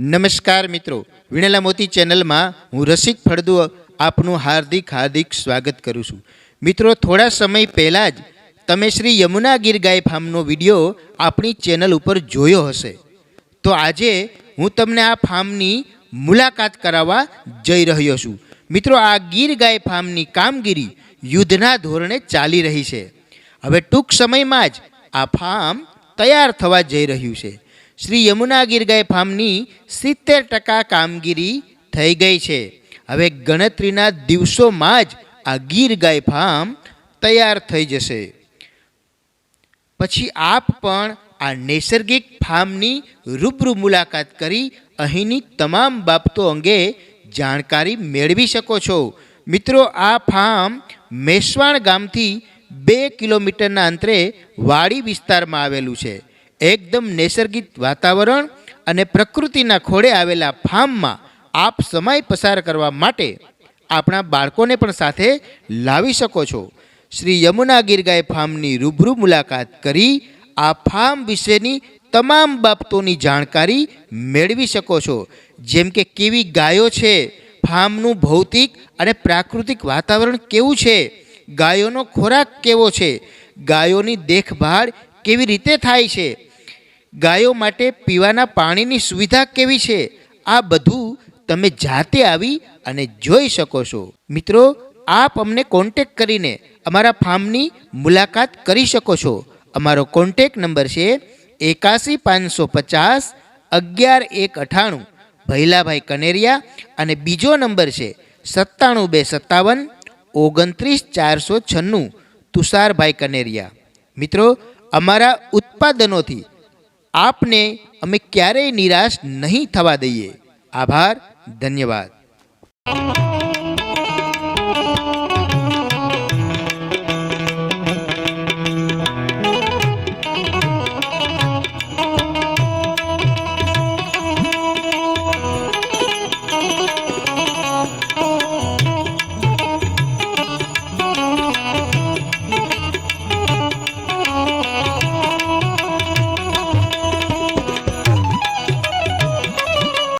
નમસ્કાર મિત્રો. વિણેલા મોતી ચેનલમાં હું રસિક ફળદુ આપનું હાર્દિક હાર્દિક સ્વાગત કરું છું. મિત્રો, થોડા સમય પહેલાં જ તમે શ્રી યમુના ગીર ગાય ફાર્મનો વીડિયો આપણી ચેનલ ઉપર જોયો હશે. તો આજે હું તમને આ ફાર્મની મુલાકાત કરાવવા જઈ રહ્યો છું. મિત્રો, આ ગીર ગાય ફાર્મની કામગીરી યુદ્ધના ધોરણે ચાલી રહી છે. હવે ટૂંક સમયમાં જ આ ફાર્મ તૈયાર થવા જઈ રહ્યું છે. શ્રી યમુના ગીરગાય ફાર્મની સિત્તેર ટકા કામગીરી થઈ ગઈ છે. હવે ગણતરીના દિવસોમાં જ આ ગીર ગાય ફાર્મ તૈયાર થઈ જશે. પછી આપ પણ આ નૈસર્ગિક ફાર્મની રૂબરૂ મુલાકાત કરી અહીંની તમામ બાબતો અંગે જાણકારી મેળવી શકો છો. મિત્રો, આ ફાર્મ મેસવાણ ગામથી બે કિલોમીટરના અંતરે વાડી વિસ્તારમાં આવેલું છે. એકદમ નૈસર્ગિક વાતાવરણ અને પ્રકૃતિના ખોળે આવેલા ફાર્મમાં આપ સમય પસાર કરવા માટે આપણા બાળકોને પણ સાથે લાવી શકો છો. શ્રી યમુના ગીર ગાય ફાર્મની રૂબરૂ મુલાકાત કરી આ ફાર્મ વિશેની તમામ બાબતોની જાણકારી મેળવી શકો છો. જેમ કે કેવી ગાયો છે, ફાર્મનું ભૌતિક અને પ્રાકૃતિક વાતાવરણ કેવું છે, ગાયોનો ખોરાક કેવો છે, ગાયોની દેખભાળ કેવી રીતે થાય છે ગાયો માટે પીવાના પાણીની સુવિધા કેવી છે? આ બધું તમે જાતે આવી અને જોઈ શકો છો. મિત્રો, આપ અમને કોન્ટેક કરીને અમારા ફાર્મની મુલાકાત કરી શકો છો. અમારો કોન્ટેક નંબર છે એકાસી પાંચસો પચાસ અગિયાર એક અઠાણું. ભૈલાભાઈ કનેરિયા અને બીજો નંબર છે સત્તાણું બે સત્તાવન ઓગણત્રીસ ચારસો છન્નું તુષારભાઈ કનેરિયા. મિત્રો, અમારા ઉત્પાદનોથી આપને અમે ક્યારેય નિરાશ નહીં થવા દઈએ. આભાર ધન્યવાદ.